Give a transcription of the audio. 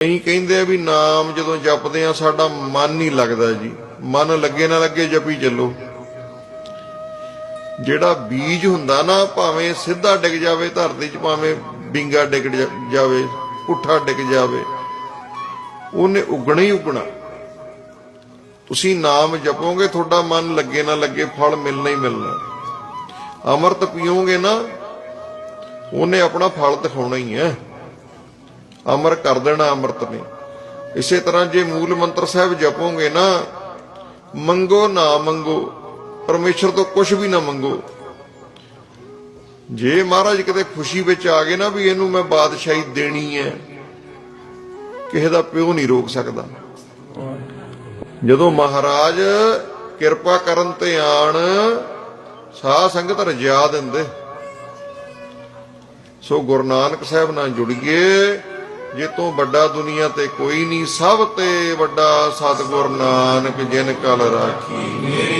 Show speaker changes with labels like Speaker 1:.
Speaker 1: ਕਈ ਕਹਿੰਦੇ ਆ ਵੀ ਨਾਮ ਜਦੋਂ ਜਪਦੇ ਆ, ਸਾਡਾ ਮਨ ਨਹੀਂ ਲੱਗਦਾ ਜੀ। ਮਨ ਲੱਗੇ ਨਾ ਲੱਗੇ ਜਪੀ ਚੱਲੋ। ਜਿਹੜਾ ਬੀਜ ਹੁੰਦਾ ਨਾ, ਭਾਵੇਂ ਸਿੱਧਾ ਡਿੱਗ ਜਾਵੇ, ਧਰਤੀ 'ਚ ਭਾਵੇਂ ਬਿੰਗਾ ਡਿੱਗ ਜਾਵੇ, ਪੁੱਠਾ ਡਿੱਗ ਜਾਵੇ, ਉਹਨੇ ਉਗਣਾ ਹੀ ਉਗਣਾ। ਤੁਸੀਂ ਨਾਮ ਜਪੋਗੇ, ਤੁਹਾਡਾ ਮਨ ਲੱਗੇ ਨਾ ਲੱਗੇ, ਫਲ ਮਿਲਣਾ ਹੀ ਮਿਲਣਾ। ਅੰਮ੍ਰਿਤ ਪੀਓਗੇ ਨਾ, ਉਹਨੇ ਆਪਣਾ ਫਲ ਦਿਖਾਉਣਾ ਹੀ ਹੈ। ਅਮਰ ਕਰ ਦੇਣਾ ਅੰਮ੍ਰਿਤ ਨੇ। ਇਸੇ ਤਰ੍ਹਾਂ ਜੇ ਮੂਲ ਮੰਤਰ ਸਾਹਿਬ ਜਪੋਗੇ ਨਾ, ਮੰਗੋ ਨਾ ਮੰਗੋ, ਪਰਮੇਸ਼ਰ ਤੋਂ ਕੁਝ ਵੀ ਨਾ ਮੰਗੋ। ਜੇ ਮਹਾਰਾਜ ਕਿਤੇ ਖੁਸ਼ੀ ਵਿੱਚ ਆ ਗਏ ਨਾ ਵੀ ਇਹਨੂੰ ਮੈਂ ਬਾਦਸ਼ਾਹੀ ਦੇਣੀ ਹੈ, ਕਿਸੇ ਦਾ ਪਿਓ ਨਹੀਂ ਰੋਕ ਸਕਦਾ। ਜਦੋਂ ਮਹਾਰਾਜ ਕਿਰਪਾ ਕਰਨ ਤੇ ਆਣ ਸਾਧ ਸੰਗਤ ਰਜਾ ਦਿੰਦੇ। ਸੋ ਗੁਰੂ ਨਾਨਕ ਸਾਹਿਬ ਨਾਲ ਜੁੜੀਏ। ਜੇ ਤੋਂ ਵੱਡਾ ਦੁਨੀਆ ਤੇ ਕੋਈ ਨਹੀਂ, ਸਭ ਤੇ ਵੱਡਾ ਸਤਿਗੁਰ ਨਾਨਕ ਜਿਨ ਕਲ ਰਾਖੀ।